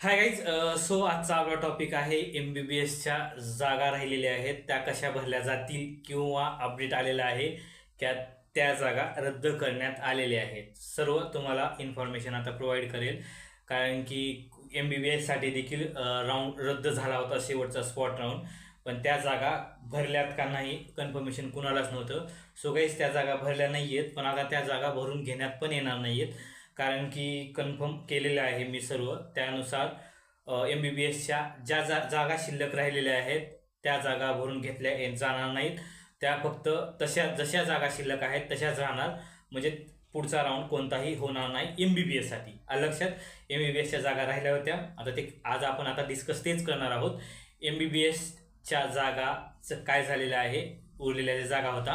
Hi guys so आजचा आपला topic आहे एम बी बी एसच्या जागा राहिलेल्या आहेत. त्या कशा भरल्या जातील किंवा अपडेट आलेला आहे त्या त्या जागा रद्द करण्यात आलेल्या आहेत. सर्व तुम्हाला इन्फॉर्मेशन आता प्रोव्हाइड करेल. कारण की एम बी बी एससाठी देखील राऊंड रद्द झाला होता शेवटचा स्पॉट राऊंड पण त्या जागा भरल्यात का नाही कन्फर्मेशन कुणालाच नव्हतं. सो गाईज त्या जागा भरल्या नाही आहेत पण आता त्या जागा भरून घेण्यात पण येणार नाही आहेत कारण की कन्फर्म केलेलं आहे मी सर्व. त्यानुसार एम बी बी एसच्या ज्या जा जागा शिल्लक राहिलेल्या आहेत त्या जागा भरून घेतल्या जाणार नाहीत. त्या फक्त तशा जशा जागा शिल्लक आहेत तशाच राहणार. म्हणजे पुढचा राऊंड कोणताही होणार नाही एम बी बी एससाठी लक्षात एम बी बी एसच्या जागा राहिल्या होत्या. आता ते आज आपण आता डिस्कस तेच करणार आहोत. एम बी बी एसच्या जागाचं काय झालेलं आहे? उरलेल्या ज्या जागा होता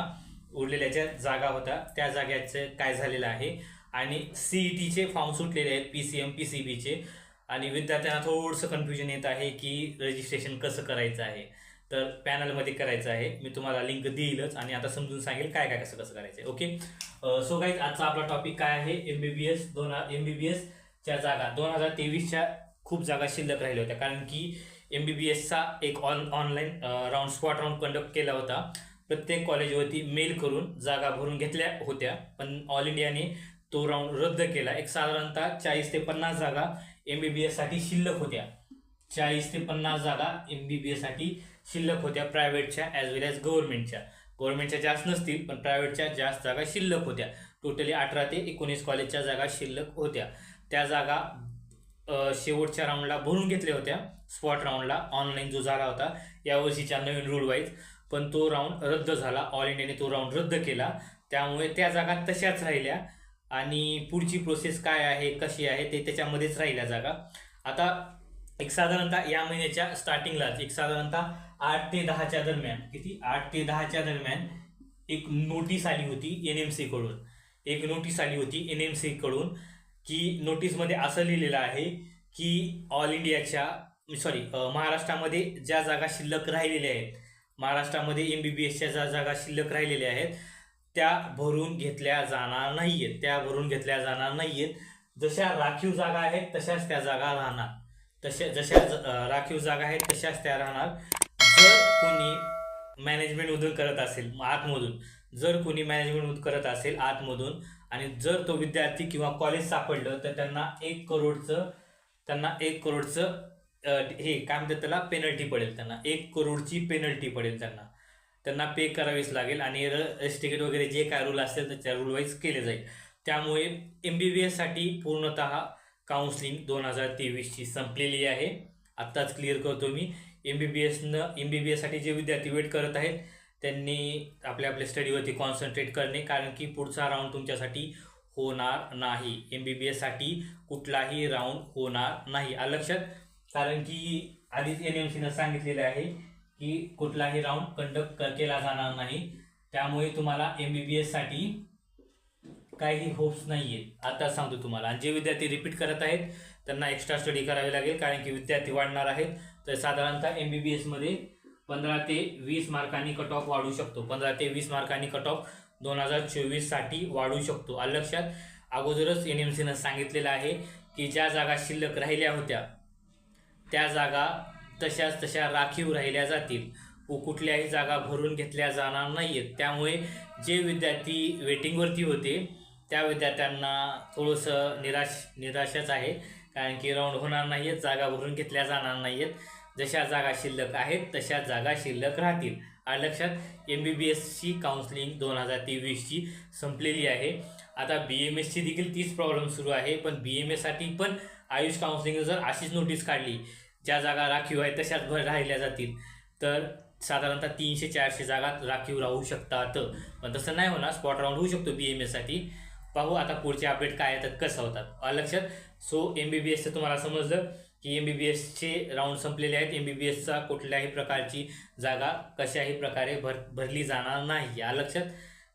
उरलेल्या ज्या जागा होत्या त्या जाग्याचं काय झालेलं आहे? आणि सी ई टीचे फॉर्म सुटलेले आहेत P C M P C बीचे आणि विद्यार्थ्यांना थोडंसं कन्फ्युजन येत आहे की रजिस्ट्रेशन कसं करायचं आहे. तर पॅनलमध्ये करायचं आहे. मी तुम्हाला लिंक देईलच आणि आता समजून सांगेल काय काय कसं कसं करायचं आहे ओके सो गाईज आजचा आपला टॉपिक काय आहे? एम बी बी एस दोन एम बी बी एसच्या जागा. दोन हजार तेवीसच्या खूप जागा शिल्लक राहिल्या होत्या. कारण की एम बी बी एसचा एक on online round spot round conduct केला होता. प्रत्येक कॉलेजवरती मेल करून जागा भरून घेतल्या होत्या. पण ऑल इंडियाने तो राऊंड रद्द केला. एक साधारणतः चाळीस ते पन्नास जागा एम बी बी एससाठी शिल्लक होत्या. चाळीस ते पन्नास जागा एम बी बी एससाठी शिल्लक होत्या प्रायव्हेटच्या ॲज वेल ॲज गव्हर्नमेंटच्या गव्हर्नमेंटच्या जास्त नसतील पण प्रायव्हेटच्या जास्त जागा शिल्लक होत्या. टोटली अठरा ते एकोणीस कॉलेजच्या जागा शिल्लक होत्या. त्या जागा शेवटच्या राऊंडला भरून घेतल्या होत्या. स्पॉट राऊंडला ऑनलाईन जो झाला होता यावर्षीच्या नवीन रूल वाईज पण तो राऊंड रद्द झाला. ऑल इंडियाने तो राऊंड रद्द केला. त्यामुळे त्या जागा तशाच राहिल्या. आणि पुढची प्रोसेस काय आहे कशी आहे ते त्याच्यामध्येच राहिल्या जागा. आता एक साधारणतः या महिन्याच्या स्टार्टिंगलाच एक साधारणतः आठ ते दहाच्या दरम्यान किती? आठ ते दहाच्या दरम्यान एक नोटीस आली होती एन एम सीकडून एक नोटीस आली होती एन एम सीकडून की नोटीसमध्ये असं लिहिलेलं आहे की ऑल इंडियाच्या सॉरी महाराष्ट्रामध्ये ज्या जागा शिल्लक राहिलेल्या आहेत महाराष्ट्रामध्ये एम बी बी एसच्या ज्या जागा शिल्लक राहिलेल्या आहेत त्या भरून घेतल्या जाणार नाही आहेत त्या भरून घेतल्या जाणार नाही आहेत जशा राखीव जागा आहेत तशाच त्या जागा राहणार. तशा जशा ज- राखीव जागा आहेत तशाच त्या राहणार. जर कोणी मॅनेजमेंटमधून करत असेल आतमधून जर कोणी मॅनेजमेंटमधून करत असेल आतमधून आणि जर तो विद्यार्थी किंवा कॉलेज सापडलं तर त्यांना एक करोडचं त्यांना एक करोडचं हे काय म्हणतात त्याला? पेनल्टी पडेल त्यांना. एक करोडची पेनल्टी पडेल त्यांना. त्यांना पे करावीच लागेल आणि रेस्ट तिकीट वगैरे जे काय रूल असेल त्याच्या रूलवाईज रूल वाईज केले जाईल. त्यामुळे एम बी बी एससाठी पूर्णतः काउन्सिलिंग दोन हजार तेवीसची संपलेली आहे. आत्ताच क्लिअर करतो मी. एम बी बी एसनं एम बी बी एससाठी जे विद्यार्थी वेट करत आहेत त्यांनी आपल्या आपल्या स्टडीवरती कॉन्सन्ट्रेट करणे कारण की पुढचा राऊंड तुमच्यासाठी होणार नाही. एम बी बी एससाठी कुठलाही राऊंड होणार नाही. लक्षात? कारण की आधीच एन एम सीनं सांगितलेलं आहे की कुठलाही राऊंड कंडक्ट केला जाणार नाही. त्यामुळे तुम्हाला एम बी बी एससाठी काही होप्स नाही आहेत आता सांगतो तुम्हाला. आणि जे विद्यार्थी रिपीट करत आहेत त्यांना एक्स्ट्रा स्टडी करावी लागेल कारण की विद्यार्थी वाढणार आहेत. तर साधारणतः एम बी बी एसमध्ये पंधरा ते वीस मार्कांनी कट ऑफ वाढू शकतो. पंधरा ते वीस मार्कांनी कट ऑफ दोन हजार चोवीससाठी वाढू शकतो. आलं लक्षात अगोदरच एन एम सीनं सांगितलेलं आहे की ज्या जागा शिल्लक राहिल्या होत्या त्या जागा तशाच तशा राखीव राहिल्या जातील. व कुठल्याही जागा भरून घेतल्या जाणार नाही आहेत त्यामुळे जे विद्यार्थी वेटिंगवरती होते त्या विद्यार्थ्यांना थोडंसं निराश निराशाच आहे. कारण की राऊंड होणार नाही आहेत जागा भरून घेतल्या जाणार नाही आहेत जशा जागा शिल्लक आहेत तशा जागा शिल्लक राहतील. आणि लक्षात एम बी बी एसची काउन्सिलिंग दोन हजार तेवीसची संपलेली आहे. आता बी एम एसची देखील तीच प्रॉब्लेम सुरू आहे. पण बी एम एससाठी पण आयुष काउन्सिलिंग जर अशीच नोटीस काढली ज्या जागा राखीव आहेत तशाच भर राहिल्या जातील. तर साधारणतः तीनशे चारशे जागा राखीव राहू शकतात. पण तसं नाही होणार. स्पॉट राऊंड होऊ शकतो बी एम एससाठी पाहू आता पुढचे अपडेट काय येतात कसं होतात. लक्षात. सो एम बी बी एसचं तुम्हाला समजलं की एम बी बी एसचे राऊंड संपलेले आहेत. एम बी बी एसचा कुठल्याही प्रकारची जागा कशाही प्रकारे भर भरली जाणार नाही. या लक्षात.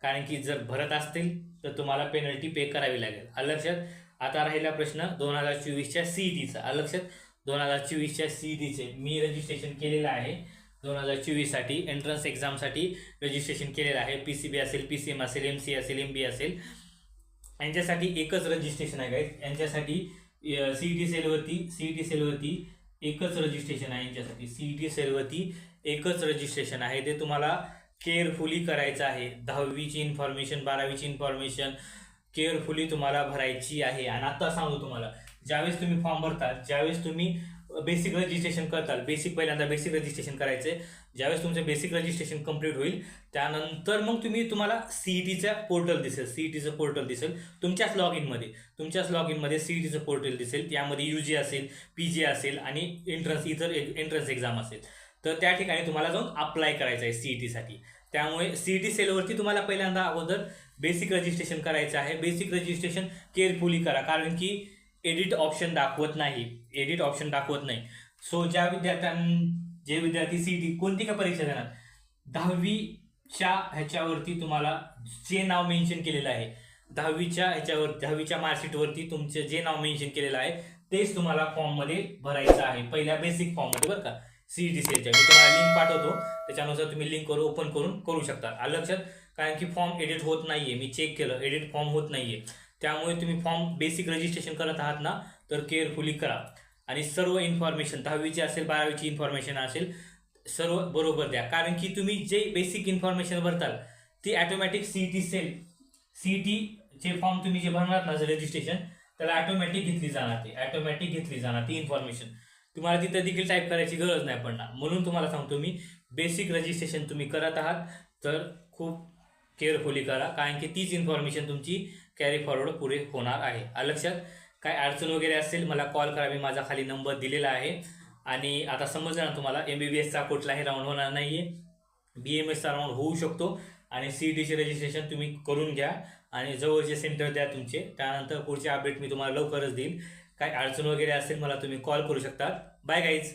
कारण की जर भरत असतील तर तुम्हाला पेनल्टी पे करावी लागेल. आलं लक्षात. आता राहिला प्रश्न दोन हजार चोवीसच्या सी ई टीचा लक्षात. दोन हजार चोवीसच्या सी ई मी रजिस्ट्रेशन केलेलं आहे. दोन हजार चोवीससाठी एंट्रन्स एक्झामसाठी रजिस्ट्रेशन केलेलं आहे. पी सी बी असेल पी सी एम असेल एम सी असेल एम बी असेल. यांच्यासाठी एकच रजिस्ट्रेशन आहे गाईज यांच्यासाठी सी सीईटी सेलवरती सीईटी सेलवरती एकच रजिस्ट्रेशन आहे यांच्यासाठी. सी डी सेलवरती एकच रजिस्ट्रेशन आहे. ते तुम्हाला केअरफुली करायचं आहे. दहावीची इन्फॉर्मेशन बारावीची इन्फॉर्मेशन केअरफुली तुम्हाला भरायची आहे. आणि आता सांगू तुम्हाला ज्यावेळेस तुम्ही फॉर्म भरताल ज्यावेळेस तुम्ही बेसिक रजिस्ट्रेशन करताल बेसिक पहिल्यांदा बेसिक रजिस्ट्रेशन करायचे ज्यावेळेस तुमचं बेसिक रजिस्ट्रेशन कंप्लीट होईल त्यानंतर मग तुम्ही तुम्हाला सीईटीचा पोर्टल दिसेल सीईटीचं पोर्टल दिसेल तुमच्याच लॉग इनमध्ये तुमच्याच लॉग इनमध्ये सीईटीचं पोर्टल दिसेल त्यामध्ये यू जी असेल पी जी असेल आणि एंट्रन्स इतर एंट्रन्स एक्झाम असेल. तर त्या ठिकाणी तुम्हाला जाऊन अप्लाय करायचं आहे सीईटीसाठी त्यामुळे सीईटी सेलवरती तुम्हाला पहिल्यांदा अगोदर बेसिक रजिस्ट्रेशन करायचं आहे. बेसिक रजिस्ट्रेशन केअरफुली करा. कारण की एडिट ऑप्शन दाखवत नाही. एडिट ऑप्शन दाखवत नाही. सो ज्या विद्यार्थ्यां जे विद्यार्थी सी टी कोणती का परीक्षा देणार? दहावीच्या ह्याच्यावरती तुम्हाला जे नाव मेन्शन केलेलं आहे दहावीच्या ह्याच्यावर दहावीच्या मार्कशीटवरती तुमचं जे नाव मेन्शन केलेलं आहे तेच तुम्हाला फॉर्ममध्ये भरायचं आहे. पहिल्या बेसिक फॉर्ममध्ये बरं का? डी सीच्या मी तुम्हाला लिंक पाठवतो. त्याच्यानुसार तुम्ही लिंक करू ओपन करून करू शकता. लक्षात? कारण की फॉर्म एडिट होत नाहीये. मी चेक केलं. एडिट फॉर्म होत नाहीये. त्यामुळे तुम्ही फॉर्म बेसिक रजिस्ट्रेशन करत आहात ना तर केअरफुली करा. आणि सर्व इन्फॉर्मेशन दहावीची असेल बारावीची इन्फॉर्मेशन असेल सर्व बरोबर द्या. कारण की तुम्ही जे बेसिक इन्फॉर्मेशन भरताल ती automatic C T cell C T जे फॉर्म तुम्ही जे भरणार ना रजिस्ट्रेशन त्याला ॲटोमॅटिक घेतली जाणार ती. ॲटोमॅटिक घेतली जाणार ती इन्फॉर्मेशन तुम्हाला तिथं देखील टाईप करायची गरज नाही पडणार. म्हणून तुम्हाला सांगतो मी बेसिक रजिस्ट्रेशन तुम्ही करत आहात तर खूप केअरफुली करा कारण की तीच इन्फॉर्मेशन तुमची कॅरी फॉरवर्ड पुरे होणार आहे. आलं लक्षात काय अडचण वगैरे असेल मला कॉल करा. मी माझा खाली नंबर दिलेला आहे. आणि आता समजलं ना तुम्हाला एम बी बी एसचा कुठलाही राऊंड होणार नाही आहे बी एम एसचा राऊंड होऊ शकतो. आणि सी ई टीचे रजिस्ट्रेशन तुम्ही करून घ्या. आणि जवळचे सेंटर द्या तुमचे. त्यानंतर पुढचे अपडेट मी तुम्हाला लवकरच देईन. काय अडचण वगैरे असेल मला तुम्ही कॉल करू शकता बाय गाईज